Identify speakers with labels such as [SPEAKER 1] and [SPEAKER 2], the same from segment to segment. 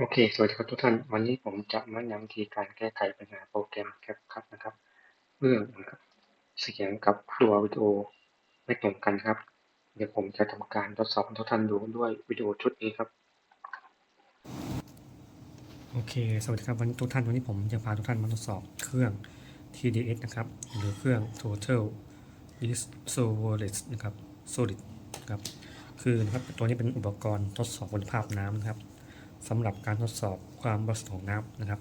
[SPEAKER 1] โอเค สวัสดีครับทุกท่าน วันนี้ผมจะมาแนะนำวิธีการแก้ไขปัญหาโปรแกรม CapCut นะครับ เรื่องเสียงกับตัววิดีโอไม่ตรงกันครับ เดี๋ยวผมจะทำการทดสอบทุกท่านดูด้วยวิดีโอชุดนี้ครับ
[SPEAKER 2] โอเค สวัสดีครับวันนี้ทุกท่าน วันนี้ผมจะพาทุกท่านมาทดสอบเครื่อง TDS นะครับ หรือเครื่อง Total Isolate นะครับ Solid นะครับ คือนะครับตัวนี้เป็นอุปกรณ์ทดสอบคุณภาพน้ำนะครับ สำหรับการทดสอบความบริสุทธิ์ของน้ำนะครับ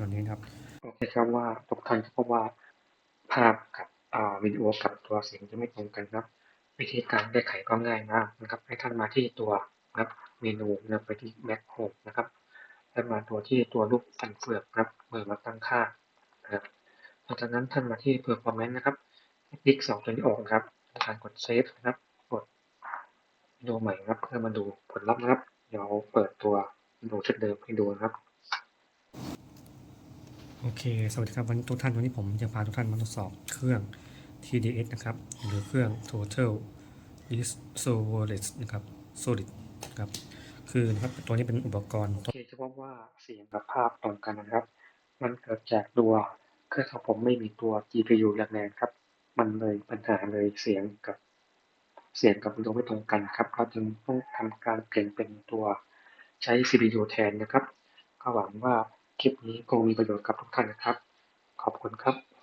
[SPEAKER 2] วันนี้นะครับ
[SPEAKER 1] โอเคครับว่าทุกท่านพบว่าภาพกับวิดีโอกับตัวเสียงจะไม่ตรงกันครับ วิธีการแก้ไขก็ง่ายมากนะครับ ให้ท่านมาที่ตัวนะครับเมนูนะไปที่ Back Home นะครับแล้วมาตัวที่ตัวรูปฟันเฟือกครับเมื่อมาตั้งค่านะครับหลังจากนั้นท่านมาที่ Performance นะครับคลิกสองตัวนี้ออกครับทำการกด Save นะครับ กดดูใหม่นะครับเพื่อมาดูผลลัพธ์นะครับ เดี๋ยวเปิดตัว วิดีโอชุดเดิมให้ดูนะครับ
[SPEAKER 2] โอเค สวัสดีครับวันนี้ทุกท่านวันนี้ผมจะพาทุกท่านมาทดสอบเครื่อง TDS นะครับ หรือเครื่อง Total Isolate นะครับ Solid นะครับ คือนะครับตัวนี้เป็นอุปกรณ์
[SPEAKER 1] โอเคจะพบว่าเสียงกับภาพตรงกันนะครับ มันเกิดจากตัวเครื่องของผมไม่มีตัว GPU แรงๆครับ มันเลยปัญหาเลยเสียงกับเสียงกับวิดีโอไม่ตรงกันครับ เราจึงต้องทำการเปลี่ยนเป็นตัว ใช้ CPU แทนนะครับ ก็หวังว่าคลิปนี้คงมีประโยชน์กับทุกท่านนะครับ ขอบคุณครับ